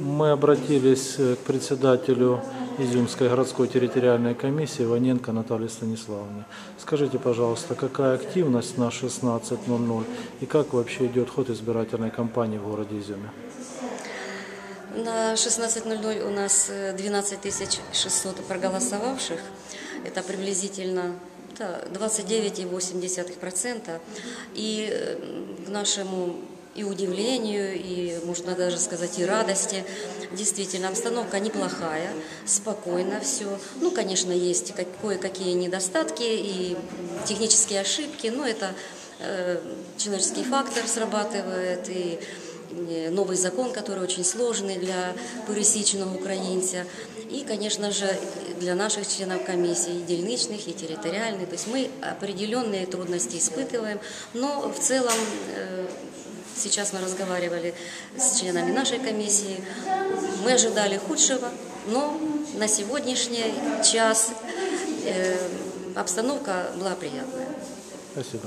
Мы обратились э, к председателю Изюмской городской территориальной комиссии Ваненко Наталье Станиславовне. Скажите, пожалуйста, какая активность на 16.00 и как вообще идет ход избирательной кампании в городе Изюме? На 16.00 у нас э, 12 600 проголосовавших. Это приблизительно да, 29,8%. И э, к нашему и удивлению, и, можно даже сказать, и радости, действительно, обстановка неплохая, спокойно все. Ну, конечно, есть как- кое-какие недостатки и технические ошибки, но это э, человеческий фактор срабатывает, и э, новый закон, который очень сложный для пересечного украинца. И, конечно же, для наших членов комиссии, и дельничных, и территориальных. То есть мы определенные трудности испытываем, но в целом э, сейчас мы разговаривали с членами нашей комиссии. Мы ожидали худшего, но на сегодняшний час э, обстановка была приятная. Спасибо.